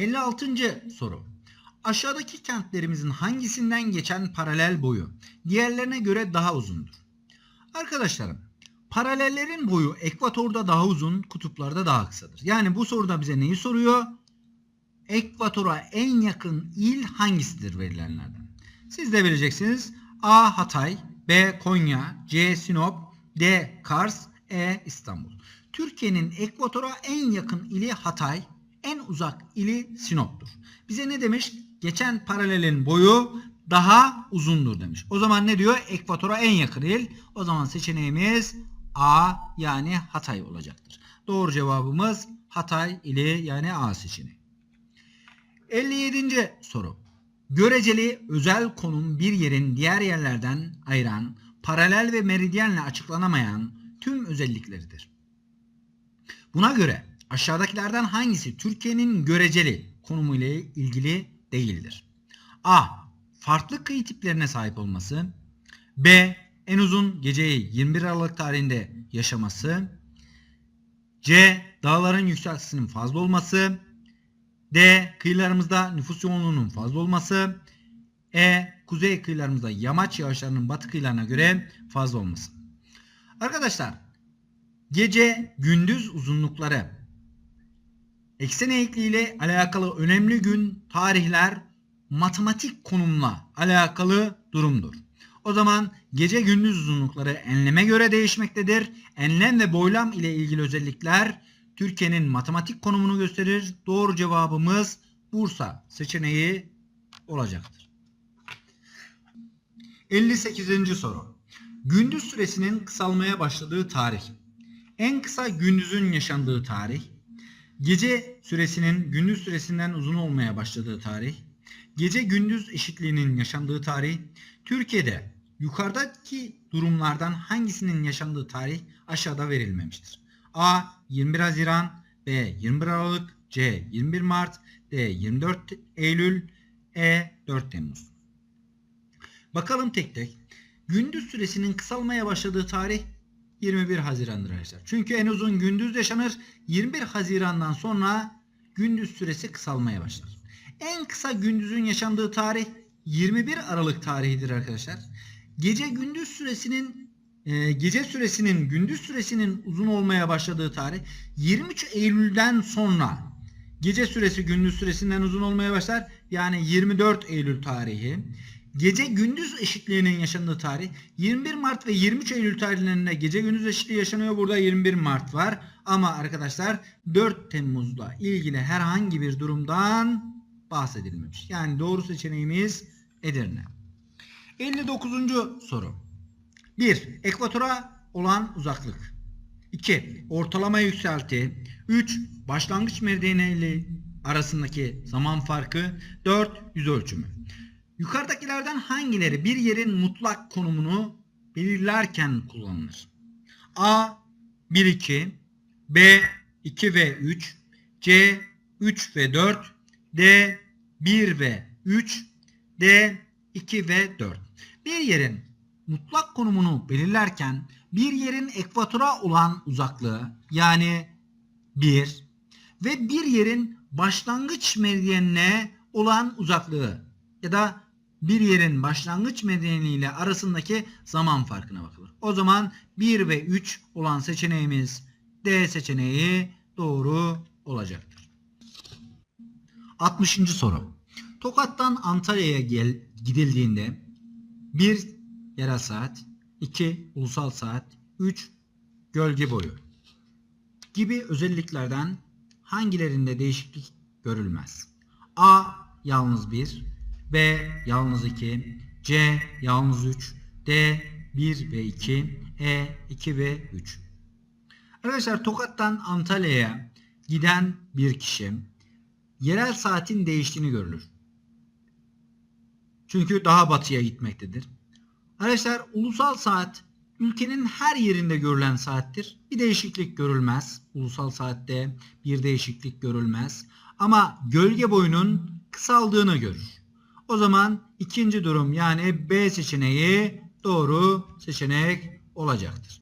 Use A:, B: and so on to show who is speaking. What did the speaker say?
A: 56. soru. Aşağıdaki kentlerimizin hangisinden geçen paralel boyu diğerlerine göre daha uzundur? Arkadaşlarım, paralellerin boyu ekvatorda daha uzun, kutuplarda daha kısadır. Yani bu soruda bize neyi soruyor? Ekvatora en yakın il hangisidir verilenlerden? Siz de bileceksiniz. A. Hatay, B. Konya, C. Sinop, D. Kars, E. İstanbul. Türkiye'nin ekvatora en yakın ili Hatay, en uzak ili Sinop'tur. Bize ne demiş? Geçen paralelin boyu daha uzundur demiş. O zaman ne diyor? Ekvatora en yakın il. O zaman seçeneğimiz A yani Hatay olacaktır. Doğru cevabımız Hatay ili yani A seçeneği. 57. soru. Göreceli özel konum bir yerin diğer yerlerden ayıran, paralel ve meridyenle açıklanamayan tüm özellikleridir. Buna göre aşağıdakilerden hangisi Türkiye'nin göreceli konumu ile ilgili değildir? A. Farklı kıyı tiplerine sahip olması. B. En uzun geceyi 21 Aralık tarihinde yaşaması. C. Dağların yükseltisinin fazla olması. D. Kıyılarımızda nüfus yoğunluğunun fazla olması. E. Kuzey kıyılarımızda yamaç yağışlarının batı kıyılarına göre fazla olması. Arkadaşlar gece gündüz uzunlukları eksen eğikliği ile alakalı önemli gün tarihler matematik konumla alakalı durumdur. O zaman gece gündüz uzunlukları enleme göre değişmektedir. Enlem ve boylam ile ilgili özellikler Türkiye'nin matematik konumunu gösterir. Doğru cevabımız Bursa seçeneği olacaktır. 58. soru. Gündüz süresinin kısalmaya başladığı tarih. En kısa gündüzün yaşandığı tarih. Gece süresinin gündüz süresinden uzun olmaya başladığı tarih. Gece gündüz eşitliğinin yaşandığı tarih. Türkiye'de yukarıdaki durumlardan hangisinin yaşandığı tarih aşağıda verilmemiştir. A 21 Haziran, B 21 Aralık, C 21 Mart, D 24 Eylül, E 4 Temmuz. Bakalım tek tek. Gündüz süresinin kısalmaya başladığı tarih 21 Haziran'dır arkadaşlar. Çünkü en uzun gündüz yaşanır. 21 Haziran'dan sonra gündüz süresi kısalmaya başlar. En kısa gündüzün yaşandığı tarih 21 Aralık tarihidir arkadaşlar. Gece gündüz süresinin e, gece süresinin gündüz süresinin uzun olmaya başladığı tarih 23 Eylül'den sonra gece süresi gündüz süresinden uzun olmaya başlar. Yani 24 Eylül tarihi. Gece gündüz eşitliğinin yaşandığı tarih 21 Mart ve 23 Eylül tarihlerinde gece gündüz eşitliği yaşanıyor. Burada 21 Mart var. Ama arkadaşlar 4 Temmuz'la ilgili herhangi bir durumdan bahsedilmemiş. Yani doğru seçeneğimiz Edirne. 59. soru. 1. Ekvatora olan uzaklık. 2. Ortalama yükselti. 3. Başlangıç meridyeni ile arasındaki zaman farkı. 4. Yüz ölçümü. Yukarıdakilerden hangileri bir yerin mutlak konumunu belirlerken kullanılır? A 1 2 B 2 ve 3 C 3 ve 4 D 1 ve 3 D 2 ve 4. Bir yerin mutlak konumunu belirlerken bir yerin ekvatora olan uzaklığı yani 1 ve bir yerin başlangıç meridyenine olan uzaklığı ya da bir yerin başlangıç medyeni ile arasındaki zaman farkına bakılır. O zaman 1 ve 3 olan seçeneğimiz D seçeneği doğru olacaktır. 60. soru. Tokat'tan Antalya'ya gel, gidildiğinde 1 yerel saat, 2 ulusal saat, 3 gölge boyu gibi özelliklerden hangilerinde değişiklik görülmez? A yalnız 1, B yalnız 2, C yalnız 3, D 1 ve 2, E 2 ve 3. Arkadaşlar Tokat'tan Antalya'ya giden bir kişi yerel saatin değiştiğini görülür. Çünkü daha batıya gitmektedir. Arkadaşlar ulusal saat ülkenin her yerinde görülen saattir. Bir değişiklik görülmez. Ulusal saatte bir değişiklik görülmez. Ama gölge boyunun kısaldığını görür. O zaman ikinci durum yani B seçeneği doğru seçenek olacaktır.